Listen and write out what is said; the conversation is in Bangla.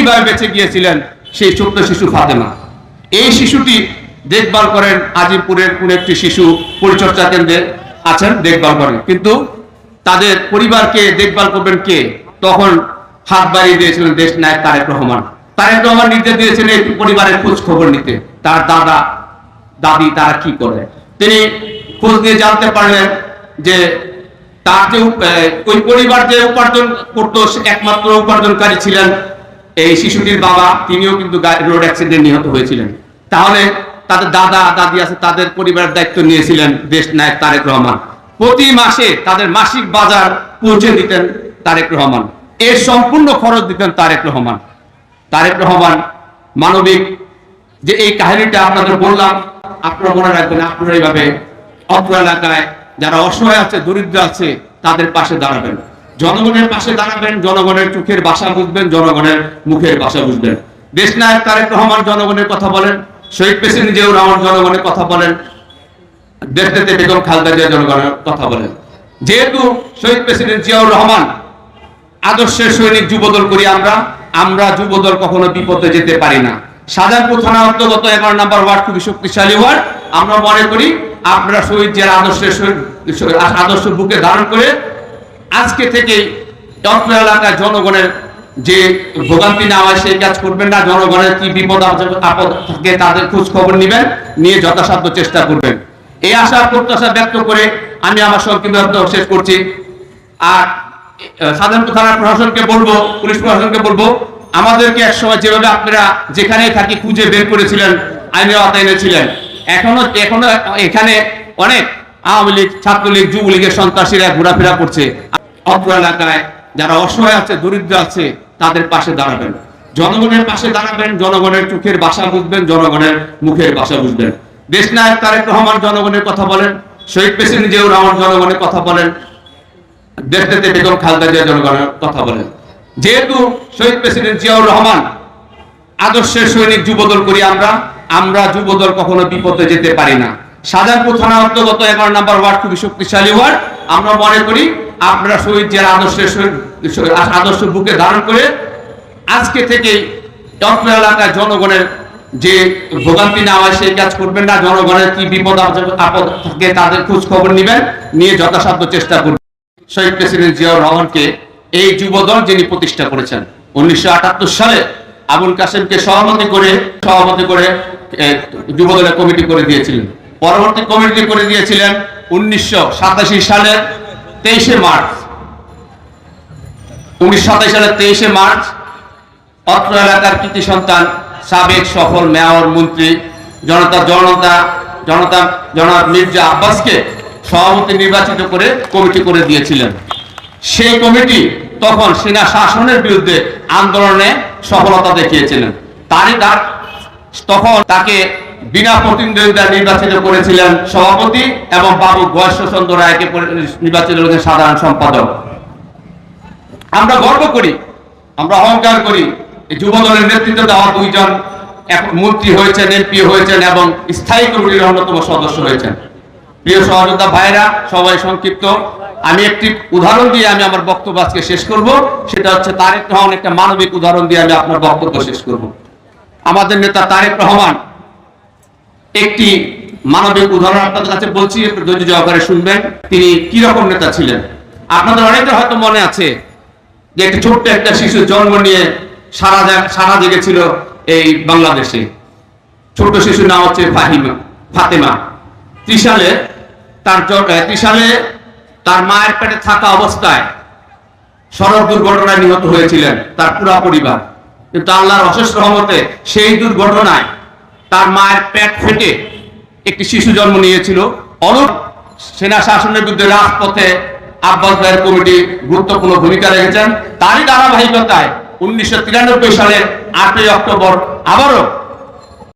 কীভাবে বেঁচে গিয়েছিলেন? সেই ছোট্ট শিশু ফাতেমা। এই শিশুটি দেখভাল করেন আজিমপুরের কোন একটি শিশু পরিচর্যা কেন্দ্রে আছেন, দেখভাল করেন। কিন্তু তাদের পরিবারকে দেখভাল করবেন কে? তখন হাত বাড়িয়ে দিয়েছিলেন দেশ নায়ক তারেক রহমান। তারেক রহমান নির্দেশ দিয়েছিলেন এই পরিবারের খোঁজ খবর নিতে। তার দাদা, দাদি তারা কি করে তিনি খোঁজ নিয়ে জানতে পারলেন যে তার যে ওই পরিবার যে উপার্জন করতো একমাত্র উপার্জনকারী ছিলেন এই শিশুটির বাবা, তিনিও কিন্তু রোড অ্যাক্সিডেন্ট নিহত হয়েছিলেন। তাহলে তাদের দাদা, দাদি আছে, তাদের পরিবারের দায়িত্ব নিয়েছিলেন দেশ নায়ক তারেক রহমান। প্রতি মাসে তাদের মাসিক বাজার পৌঁছে দিতেন তারেক রহমান। এর সম্পূর্ণ খরচ দিতেন তারেক রহমান। তারেক রহমান মানবিক যে এই কাহিনীটা আপনাদের বললাম, আপনারা মনে রাখবেন, আপনারা এইভাবে অত্র এলাকায় যারা অসহায় আছে, দরিদ্র আছে, তাদের পাশে দাঁড়াবেন। জনগণের পাশে দাঁড়াবেন, জনগণের চোখের ভাষা বুঝবেন, জনগণের মুখের ভাষা বুঝবেন। দেশ নায়ক তারেক রহমান জনগণের কথা বলেন, শহীদ প্রেসিডেন্ট জিয়াউর রহমান জনগণের কথা বলেন দেশনেত্রী বেগম খালেদা জিয়া জনগণের কথা বলেন। যেহেতু শহীদ প্রেসিডেন্ট জিয়াউর রহমান আদর্শের সৈনিক যুবদল করি আমরা আমরা যুবদল কখনো বিপদে যেতে পারি না। সাজারপুর থানা অন্তর্গত এগারো নাম্বার ওয়ার্ড খুবই শক্তিশালী ওয়ার্ড। আমরা মনে করি, আপনারা শহীদ জেলা আদর্শের আদর্শ বুকে ধারণ করে আজকে থেকেই অত্র এলাকার জনগণের যে ভোগান্তি না হয়, সেই কাজ করবেন না। জনগণের কি বিপদ আপদ- থাকে তাদের খোঁজ খবর নেবেন, নিয়ে যথাসাধ্য চেষ্টা করবেন। এই আশা, প্রত্যাশা ব্যক্ত করে আমি আমার সংক্ষিপ্ত শেষ করছি। আর সাধারণত থানার প্রশাসনকে বলব, পুলিশ প্রশাসনকে বলব, আমাদেরকে একসময় যেভাবে আপনারা যেখানে থাকি খুঁজে বের করেছিলেন, আইনের আওতায় এনেছিলেন। এখনও এখনও এখানে অনেক আওয়ামী লীগ, ছাত্রলীগ, যুবলীগের সন্ত্রাসীরা ঘোরাফেরা করছে। অত্র এলাকায় যারা অসহায় আছে, দরিদ্র আছে, তাদের পাশে দাঁড়াবেন। জনগণের পাশে দাঁড়াবেন, জনগণের চোখের বাসা বুঝবেন, জনগণের মুখের বাসা বুঝবেন। দেশ নায়ক তারেক রহমান জনগণের কথা বলেন, শহীদ প্রেসিডেন্ট জিয়াউর রহমান জনগণের কথা বলেন, দেশনেত্রী বেগম খালেদা জিয়া জনগণের কথা বলেন। যেহেতু শহীদ প্রেসিডেন্ট জিয়াউর রহমান আদর্শের সৈনিক যুবদল করি আমরা আমরা যুবদল কখনো বিপদে যেতে পারি না। সাজারপুর থানা অন্তর্গত এগারো নাম্বার ওয়ার্ড খুবই শক্তিশালী ওয়ার্ড। আমরা মনে করি আপনারা শহীদ জেলা আদর্শের আদর্শ বুকে ধারণ করে, আজকে থেকেই অত্র এলাকার জনগণের যে ভোগান্তি না হয়, সেই কাজ করবেন না। জনগণের কি বিপদ আপদ- থাকে তাদের খোঁজ খবর নেবেন, নিয়ে যথাসাধ্য চেষ্টা করবেন। শহীদ প্রেসিডেন্ট জিয়াউর রহমানকে এই যুবদল যিনি প্রতিষ্ঠা করেছেন, উনিশশো আটাত্তর সালে আবুল কাসেমকে সভাপতি করে সভাপতি করে যুবদলের কমিটি করে দিয়েছিলেন। পরবর্তী কমিটি করে দিয়েছিলেন উনিশশো সালের তেইশে মার্চ। উনিশশো সালের তেইশে মার্চ, অত্র এলাকার কৃতি সন্তান, সাবেক সফল মেয়র, মন্ত্রী, জনতা জনতা জনতা, জনাব মির্জা আব্বাসকে সভাপতি নির্বাচিত করে কমিটি করে দিয়েছিলেন। সেই কমিটি তখন সেনা শাসনের বিরুদ্ধে আন্দোলনে সফলতা দেখিয়েছিলেন। তারই তার তখন তাকে বিনা প্রতিদ্বন্দ্বিতা নির্বাচিত করেছিলেন সভাপতি এবং বাবু গয়েশ্বচন্দ্র রায়কে নির্বাচিত করেছেন সাধারণ সম্পাদক। আমরা গর্ব করি, আমরা অহংকার করি যুব দলের নেতৃত্ব দেওয়া দুইজন মন্ত্রী হয়েছেন, এমপি হয়েছেন এবং স্থায়ী কমিটির অন্যতম সদস্য হয়েছেন। প্রিয় সহযোদ্ধা ভাইরা, সবাই সংক্ষিপ্ত। আমি একটি উদাহরণ দিয়ে আমি আমার বক্তব্য আজকে শেষ করব। সেটা হচ্ছে তারেক রহমান, একটা মানবিক উদাহরণ দিয়ে আমি আপনার বক্তব্য শেষ করব। আমাদের নেতা তারেক রহমান একটি মানবিক উদাহরণ আপনাদের কাছে বলছি ধৈর্য সহকারে শুনবেন, তিনি কি রকম নেতা ছিলেন? আপনাদের অনেকের হয়তো মনে আছে যে একটি ছোট্ট একটা শিশু জন্ম নিয়ে সারা সারা জেগেছিল এই বাংলাদেশে। ছোট শিশুর নাম হচ্ছে ফাহিমা ফাতেমা। ত্রিশালে তার ত্রিশালে তার মায়ের পেটে থাকা অবস্থায় সড়ক দুর্ঘটনায় নিহত হয়েছিলেন তার পুরা পরিবার। কিন্তু আল্লাহর অশেষ রহমতে সেই দুর্ঘটনায় তার মায়ের পেট ফেটে একটি শিশু জন্ম নিয়েছিল। অনুর সেনা শাসনের বিরুদ্ধে রাজপথে আব্বাস ভাইয়ের কমিটি গুরুত্বপূর্ণ ভূমিকা রেখেছেন। তারই ধারাবাহিকতায় উনিশশো তিরানব্বই সালের আটই অক্টোবর আবারও